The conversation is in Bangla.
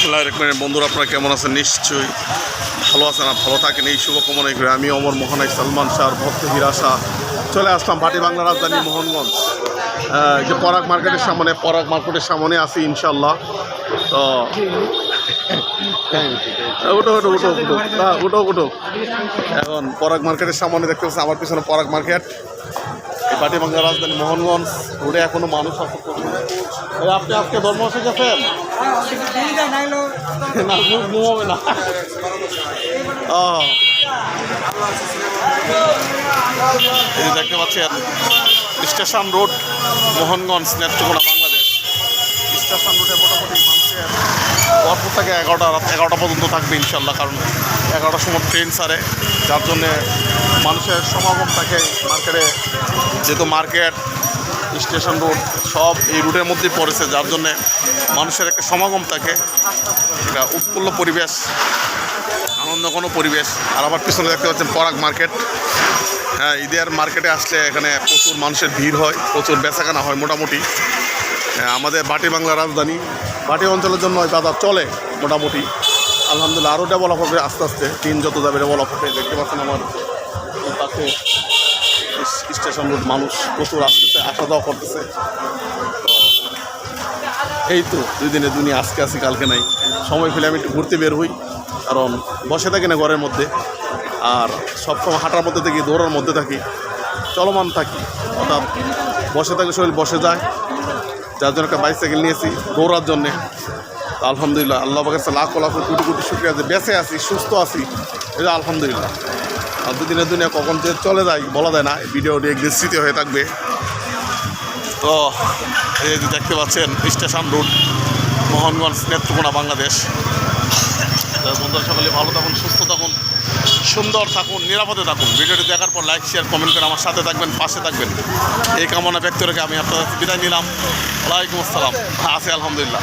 বিসমুল্লাহ রহমানের বন্ধুরা, আপনারা কেমন আছেন? নিশ্চয়ই ভালো আছেন আর ভালো থাকেন। এই শুভকামনাই করে আমি অমর মোহনাই, সালমান শাহর ভক্ত হিরাশা চলে আসলাম ভাটি বাংলা রাজধানী মোহনগঞ্জ। যে পরাগ মার্কেটের সামনে, পরাগ মার্কেটের সামনে আছি ইনশাল্লাহ তো উঠো এখন পরাগ মার্কেটের সামনে দেখতে পাচ্ছি আমার পিছনে পরাগ মার্কেট। এই পাটি বাংলা রাজধানী মোহনগঞ্জ। রোডে এখনও মানুষ আপনি আজকে ধর্ম শিখেছেন না, ঘুম হবে দেখতে পাচ্ছেন, station road, Mohanganj, Netrokona, Bangladesh. Station রোডে মোটামুটি থেকে এগারোটা রাত এগারোটা পর্যন্ত থাকবে ইনশাল্লাহ কারণ এগারোটার সময় ট্রেন সারে যার জন্যে মানুষের সমাগম থাকে মার্কেটে। যেহেতু মার্কেট স্টেশন রোড সব এই রুটের মধ্যেই পড়েছে যার জন্যে মানুষের একটা সমাগম থাকে। একটা উৎফুল্ল পরিবেশ আনন্দ কোনো পরিবেশ। আর আমার পিছনে দেখতে পাচ্ছেন পরাগ মার্কেট। হ্যাঁ ঈদের মার্কেটে আসলে এখানে প্রচুর মানুষের ভিড় হয় প্রচুর বেচাকেনা হয় মোটামুটি। হ্যাঁ, আমাদের বাটি বাংলা রাজধানী। বাটি অঞ্চলের জন্য ওই বাজার চলে। মোটামুটি। আলহামদুলিল্লাহ আরও ডেভেলপ হবে আস্তে আস্তে। দিন যত যাবে ডেভেলপ হবে, দেখতে পাচ্ছেন আমার পাশে স্টেশন রোড মানুষ প্রচুর আসতেছে, আসা যাওয়া করতেছে। এই তো দুই দিনে দুনিয়া, আজকে আসি কালকে নাই। সময় পেলে আমি একটু ঘুরতে বের হই, কারণ বসে থাকি না ঘরের মধ্যে। আর সবসময় হাঁটার মধ্যে থাকি, দৌড়ার মধ্যে থাকি, চলমান থাকি। অর্থাৎ বসে থাকলে শরীর বসে যায়। যার জন্য একটা বাইসাইকেল নিয়েছি, দৌড়ার জন্যে। আলহামদুলিল্লাহ, আল্লাহ কাছে লাখ লাখ কোটি কোটি শুক্রিয়া যে বেঁচে আছি, সুস্থ আছি। এটা আলহামদুলিল্লাহ। আর দুদিনের দুনিয়া কখন যে চলে যায় বলা যায় না ভিডিওটি একদিন স্মৃতি হয়ে থাকবে। তো, এই যে দেখতে পাচ্ছেন, স্টেশন রোড, মোহনগঞ্জ নেত্রকোনা, বাংলাদেশ। বন্ধুরা, সকলে ভালো থাকুন, সুস্থ থাকুন, সুন্দর থাকুন, নিরাপদে থাকুন। ভিডিওটি দেখার পর লাইক শেয়ার কমেন্ট করে আমার সাথে থাকবেন, পাশে থাকবেন। এই কামনা ব্যক্ত রেখে আমি আপনাদের বিদায় নিলাম। ওয়ালাইকুম আসসালাম। আছে, আলহামদুলিল্লাহ।